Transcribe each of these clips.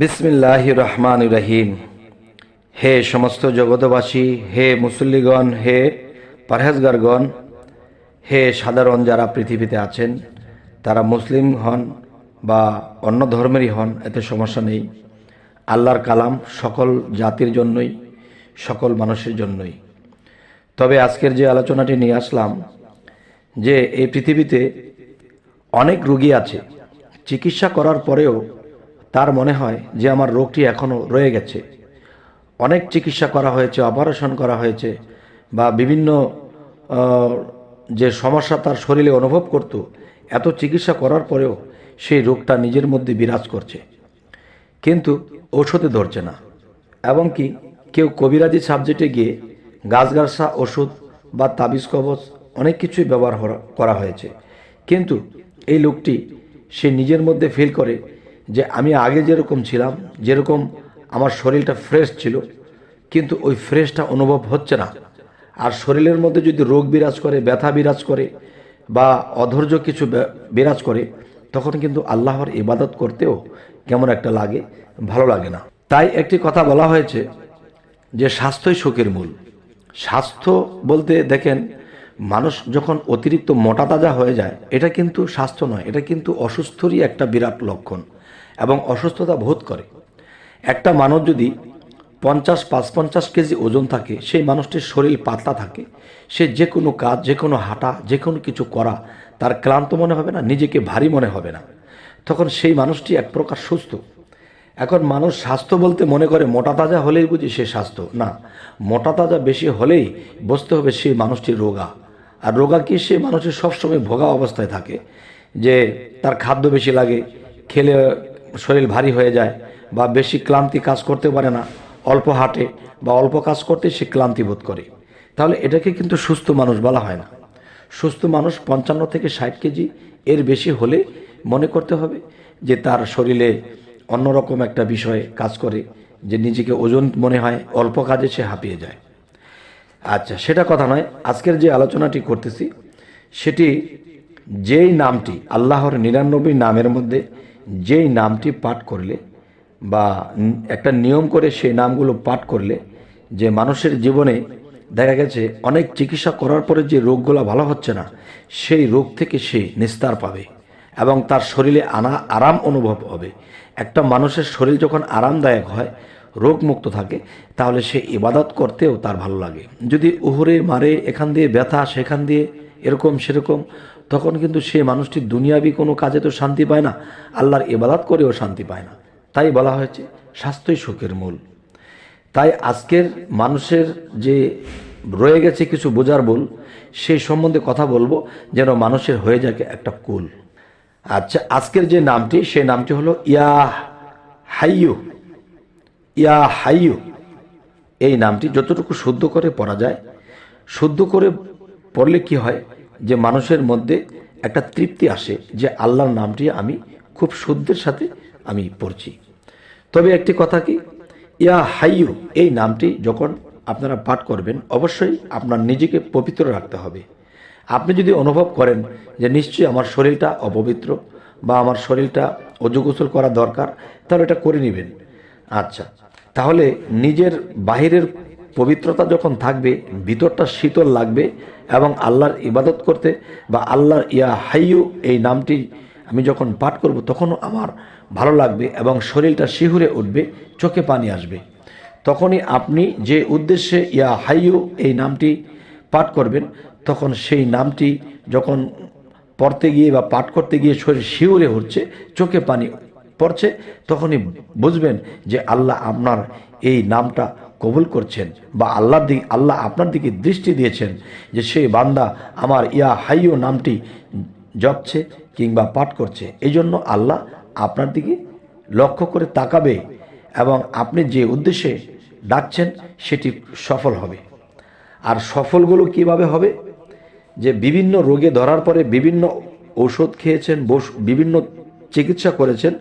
বিসমিল্লাহ রহমান রহিম। হে সমস্ত জগতবাসী হে মুসল্লিগণ, হে পারহেজগারগণ, হে সাধারণ যারা পৃথিবীতে আছেন, তারা মুসলিম হন বা অন্য ধর্মেরই হন, এতে সমস্যা নেই। আল্লাহর কালাম সকল জাতির জন্যই, সকল মানুষের জন্যই। তবে আজকের যে আলোচনাটি নিয়ে আসলাম, যে এই পৃথিবীতে অনেক রুগী আছে, চিকিৎসা করার পরেও তার মনে হয় যে আমার রোগটি এখনও রয়ে গেছে। অনেক চিকিৎসা করা হয়েছে, অপারেশন করা হয়েছে বা বিভিন্ন যে সমস্যা তার শরীরে অনুভব করত, এত চিকিৎসা করার পরেও সেই রোগটা নিজের মধ্যে বিরাজ করছে। কিন্তু ঔষধে ধরছে না। এবং কি কেউ কবিরাজি সাবজেক্টে গিয়ে গাছগাছা, ওষুধ বা তাবিজ কবচ অনেক কিছুই ব্যবহার করা হয়েছে। কিন্তু এই লোকটি সে নিজের মধ্যে ফিল করে যে আমি আগে যেরকম ছিলাম, যেরকম আমার শরীরটা ফ্রেশ ছিল, কিন্তু ওই ফ্রেশটা অনুভব হচ্ছে না। আর শরীরের মধ্যে যদি রোগ বিরাজ করে, ব্যথা বিরাজ করে বা অধৈর্য কিছু বিরাজ করে, তখন কিন্তু আল্লাহর ইবাদত করতেও কেমন একটা লাগে, ভালো লাগে না। তাই একটি কথা বলা হয়েছে যে স্বাস্থ্যই সুখের মূল। স্বাস্থ্য বলতে দেখেন, মানুষ যখন অতিরিক্ত মোটা তাজা হয়ে যায়, এটা কিন্তু স্বাস্থ্য নয়, এটা কিন্তু অসুস্থরই একটা বিরাট লক্ষণ। এবং অসুস্থতা বোধ করে। একটা মানুষ যদি পঞ্চাশ পাঁচ পঞ্চাশ কেজি ওজন থাকে, সেই মানুষটির শরীর পাতলা থাকে, সে যে কোনো কাজ, যে কোনো হাঁটা, যে কোনো কিছু করা, তার ক্লান্ত মনে হবে না, নিজেকে ভারী মনে হবে না। তখন সেই মানুষটি এক প্রকার সুস্থ। এখন মানুষ স্বাস্থ্য বলতে মনে করে মোটা তাজা হলেই বুঝি সে স্বাস্থ্য। না, মোটা তাজা বেশি হলেই বসতে হবে সেই মানুষটি রোগা। আর রোগা কি? সে মানুষের সবসময় ভোগা অবস্থায় থাকে যে তার খাদ্য বেশি লাগে, খেলে শরীর ভারী হয়ে যায় বা বেশি ক্লান্তি কাজ করতে পারে না, অল্প হাঁটে বা অল্প কাজ করতে সে ক্লান্তি বোধ করে। তাহলে এটাকে কিন্তু সুস্থ মানুষ বলা হয় না। সুস্থ মানুষ পঞ্চান্ন থেকে ষাট কেজি এর বেশি হলে মনে করতে হবে যে তার শরীরে অন্যরকম একটা বিষয়ে কাজ করে, যে নিজেকে ওজন মনে হয়, অল্প কাজে সে হাঁপিয়ে যায়। আচ্ছা সেটা কথা নয়। আজকের যে আলোচনাটি করতেছি, সেটি যেই নামটি, আল্লাহর নিরানব্বই নামের মধ্যে যেই নামটি পাঠ করলে বা একটা নিয়ম করে সেই নামগুলো পাঠ করলে যে মানুষের জীবনে দেখা গেছে অনেক চিকিৎসা করার পরে যে রোগগুলো ভালো হচ্ছে না, সেই রোগ থেকে সে নিস্তার পাবে এবং তার শরীরে আনা আরাম অনুভব হবে। একটা মানুষের শরীর যখন আরামদায়ক হয়, রোগমুক্ত থাকে, তাহলে সে ইবাদত করতেও তার ভালো লাগে। যদি উহরে, মারে, এখান দিয়ে ব্যথা, সেখান দিয়ে এরকম, সেরকম তখন কিন্তু সে মানুষটি দুনিয়াবি কোনো কাজে তো শান্তি পায় না, আল্লাহর ইবাদত করেও শান্তি পায় না। তাই বলা হয়েছে, স্বাস্থ্যই সুখের মূল। তাই আজকের মানুষের যে রয়ে গেছে কিছু বোঝার বল সেই সম্বন্ধে কথা বলব, যেন মানুষের হয়ে যায় একটা কুল। আচ্ছা আজকের যে নামটি সেই নামটি হলো ইয়া হাইয়ু। ইয়া হাইয়ু। এই নামটি যতটুকু শুদ্ধ করে পড়া যায়, শুদ্ধ করে পড়লে কি হয়? যে মানুষের মধ্যে একটা তৃপ্তি আসে যে আল্লাহর নামটি আমি খুব শুদ্ধের সাথে আমি পড়ছি। তবে একটি কথা কি? ইয়া হাইয়ু, এই নামটি যখন আপনারা পাঠ করবেন, অবশ্যই আপনার নিজেকে পবিত্র রাখতে হবে। আপনি যদি অনুভব করেন যে নিশ্চয়ই আমার শরীরটা অপবিত্র বা আমার শরীরটা অজু গোসল করা দরকার, তাহলে এটা করে নেবেন। আচ্ছা তাহলে নিজের বাহিরের পবিত্রতা যখন থাকবে, ভিতরটা শীতল লাগবে এবং আল্লাহর ইবাদত করতে বা আল্লাহর ইয়া হাইয়ু এই নামটি আমি যখন পাঠ করব তখনও আমার ভালো লাগবে এবং শরীরটা শিহুরে উঠবে, চোখে পানি আসবে। তখনই আপনি যে উদ্দেশ্যে ইয়া হাইয়ু এই নামটি পাঠ করবেন, তখন সেই নামটি যখন পড়তে গিয়ে বা পাঠ করতে গিয়ে শরীর শিউরে উঠছে, চোখে পানি পড়ছে, তখনই বুঝবেন যে আল্লাহ আপনার এই নামটা কবুল করছেন বা আল্লাহর দিকে আল্লাহ আপনার দিকে দৃষ্টি দিয়েছেন যে সেই বান্দা আমার ইয়া হাইয়ো নামটি জপছে কিংবা পাঠ করছে। এই জন্য আল্লাহ আপনার দিকে লক্ষ্য করে তাকাবে এবং আপনি যে উদ্দেশ্যে ডাকছেন সেটি সফল হবে। আর সফলগুলো কীভাবে হবে? যে বিভিন্ন রোগে ধরার পরে বিভিন্ন ঔষধ খেয়েছেন বিভিন্ন চিকিৎসা করেছেন,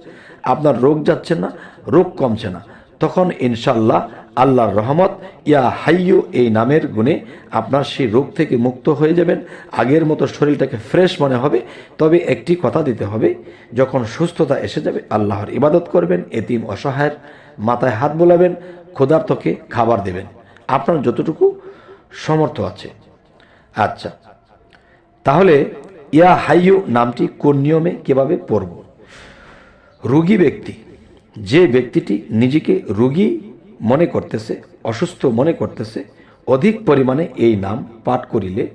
আপনার রোগ যাচ্ছে না, রোগ কমছে না। তখন ইনশাল্লাহ আল্লাহর রহমত, ইয়া হাইয়ু, এই নামের গুণে আপনার সেই রোগ থেকে মুক্ত হয়ে যাবেন। আগের মতো শরীরটাকে ফ্রেশ মনে হবে, তবে একটি কথা দিতে হবে, যখন সুস্থতা এসে যাবে, আল্লাহর ইবাদত করবেন, এতিম অসহায়ের মাথায় হাত বোলাবেন, ক্ষুধার্তকে খাবার দেবেন। আপনার যতটুকু সমর্থ আছে। আচ্ছা তাহলে ইয়া হাইয়ু নামটি কোন নিয়মে কীভাবে পড়ব? রোগী ব্যক্তি, যে ব্যক্তিটি নিজেকে রোগী মনে করতেছে, অসুস্থ মনে করতেছে, অধিক পরিমাণে এই নাম পাঠ করিলে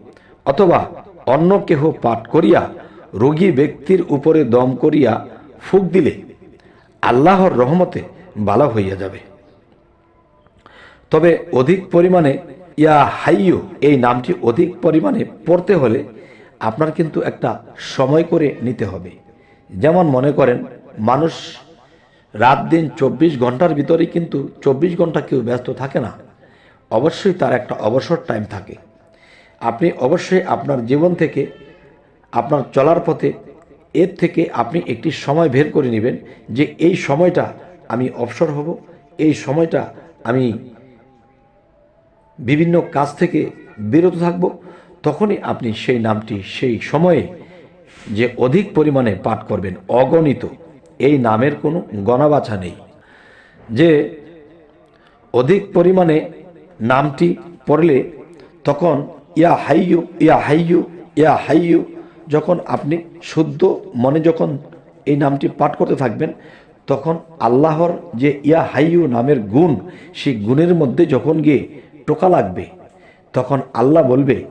অথবা অন্য কেহ পাঠ করিয়া রোগী ব্যক্তির উপরে দম করিয়া ফুক দিলে আল্লাহর রহমতে বালা হইয়া যাবে। তবে অধিক পরিমাণে ইয়া হাইয়ু এই নামটি অধিক পরিমাণে পড়তে হলে আপনার কিন্তু একটা সময় করে নিতে হবে। যেমন মনে করেন, মানুষ রাত দিন চব্বিশ ঘণ্টার ভিতরেই কিন্তু চব্বিশ ঘণ্টা কেউ ব্যস্ত থাকে না। অবশ্যই তার একটা অবসর টাইম থাকে। আপনি অবশ্যই আপনার জীবন থেকে, আপনার চলার পথে এর থেকে আপনি একটি সময় বের করে নেবেন যে এই সময়টা আমি অবসর হব, এই সময়টা আমি বিভিন্ন কাজ থেকে বিরত থাকব। তখনই আপনি সেই নামটি, সেই সময়ে যে অধিক পরিমাণে পাঠ করবেন, অগণিত। এই নামের কোনো গণাবাছা নেই। যে অধিক পরিমাণে নামটি পড়লে তখন ইয়া হাইয়ু ইয়া হাইয়ু ইয়া হাইয়ু, যখন আপনি শুদ্ধ মনে যখন এই নামটি পাঠ করতে থাকবেন, তখন আল্লাহর যে ইয়া হাইয়ু নামের গুণ, সেই গুণের মধ্যে যখন গিয়ে টোকা লাগবে, তখন আল্লাহ বলবে,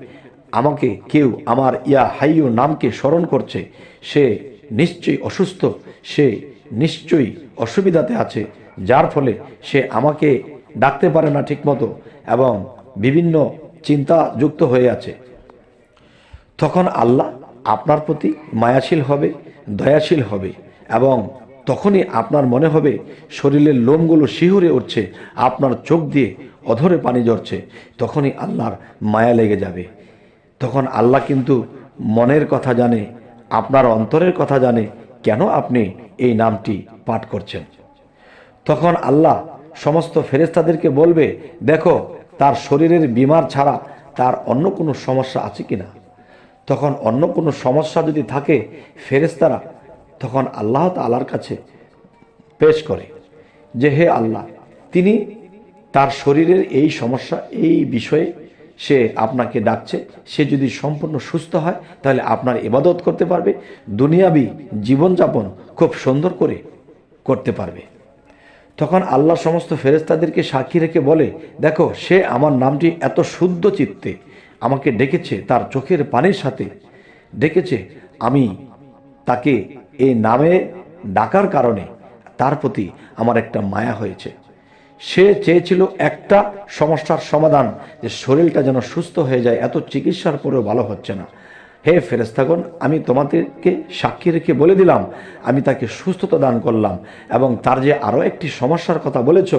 আমাকে কেউ আমার ইয়া হাইয়ু নামকে স্মরণ করছে, সে নিশ্চয়ই অসুস্থ, সে নিশ্চয়ই অসুবিধাতে আছে, যার ফলে সে আমাকে ডাকতে পারে না ঠিকমতো এবং বিভিন্ন চিন্তা যুক্ত হয়ে আছে। তখন আল্লাহ আপনার প্রতি মায়াশীল হবে, দয়াশীল হবে এবং তখনই আপনার মনে হবে শরীরের লোমগুলো শিহুরে উঠছে, আপনার চোখ দিয়ে অধরে পানি ঝরছে, তখনই আল্লাহর মায়া লেগে যাবে। তখন আল্লাহ কিন্তু মনের কথা জানে আপনার অন্তরের কথা জানে কেন আপনি এই নামটি পাঠ করছেন। তখন আল্লাহ সমস্ত ফেরেস্তাদেরকে বলবে, দেখো, তার শরীরের বিমার ছাড়া তার অন্য কোনো সমস্যা আছে কিনা? তখন অন্য কোনো সমস্যা যদি থাকে ফেরেস্তারা তখন আল্লাহ তালার কাছে পেশ করে যে, হে আল্লাহ, তিনি তার শরীরের এই সমস্যা, এই বিষয়ে সে আপনাকে ডাকছে, সে যদি সম্পূর্ণ সুস্থ হয়, তাহলে আপনার ইবাদত করতে পারবে, দুনিয়াবি জীবনযাপন খুব সুন্দর করে করতে পারবে। তখন আল্লাহ সমস্ত ফেরেস্তাদেরকে সাক্ষী রেখে বলে, দেখো, সে আমার নামটি এত শুদ্ধ চিত্তে আমাকে ডেকেছে, তার চোখের পানির সাথে ডেকেছে, আমি তাকে এই নামে ডাকার কারণে তার প্রতি আমার একটা মায়া হয়েছে। সে চেয়েছিল একটা সমস্যার সমাধান, যে শরীরটা যেন সুস্থ হয়ে যায়, এত চিকিৎসার পরেও ভালো হচ্ছে না। হে ফেরেস্তাগণ আমি তোমাদেরকে সাক্ষী রেখে বলে দিলাম, আমি তাকে সুস্থতা দান করলাম এবং তার যে আরও একটি সমস্যার কথা বলেছ,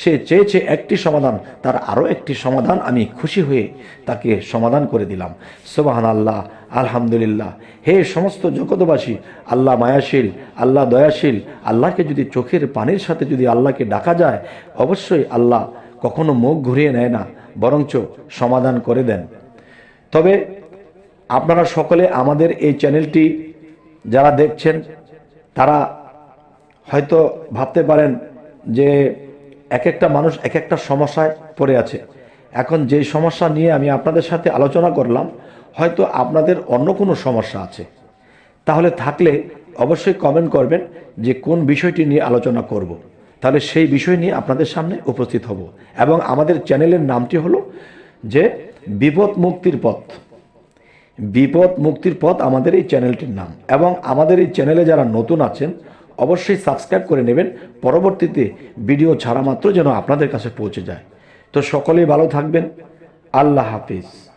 সে চেয়েছে একটি সমাধান, তার আরও একটি সমাধান আমি খুশি হয়ে তাকে সমাধান করে দিলাম। সোবাহান আল্লাহ আলহামদুলিল্লাহ। হে সমস্ত জগতবাসী আল্লাহ মায়াশীল, আল্লাহ দয়াশীল, আল্লাহকে যদি চোখের পানির সাথে যদি আল্লাহকে ডাকা যায়, অবশ্যই আল্লাহ কখনো মুখ ঘুরিয়ে নেয় না, বরঞ্চ সমাধান করে দেন। তবে আপনারা সকলে আমাদের এই চ্যানেলটি যারা দেখছেন, তারা হয়তো ভাবতে পারেন যে এক একটা মানুষ এক একটা সমস্যায় পড়ে আছে। এখন যেই সমস্যা নিয়ে আমি আপনাদের সাথে আলোচনা করলাম, হয়তো আপনাদের অন্য কোনো সমস্যা আছে। তাহলে থাকলে অবশ্যই কমেন্ট করবেন যে কোন বিষয়টি নিয়ে আলোচনা করব। তাহলে সেই বিষয় নিয়ে আপনাদের সামনে উপস্থিত হব। এবং আমাদের চ্যানেলের নামটি হলো যে বিপদ মুক্তির পথ। বিপদ মুক্তির পথ আমাদের এই চ্যানেলটির নাম। এবং আমাদের এই চ্যানেলে যারা নতুন আছেন, অবশ্যই সাবস্ক্রাইব করে নেবেন। পরবর্তীতে ভিডিও ছাড়া মাত্র যেন আপনাদের কাছে পৌঁছে যায়। তো সকলেই ভালো থাকবেন। আল্লাহ হাফিজ।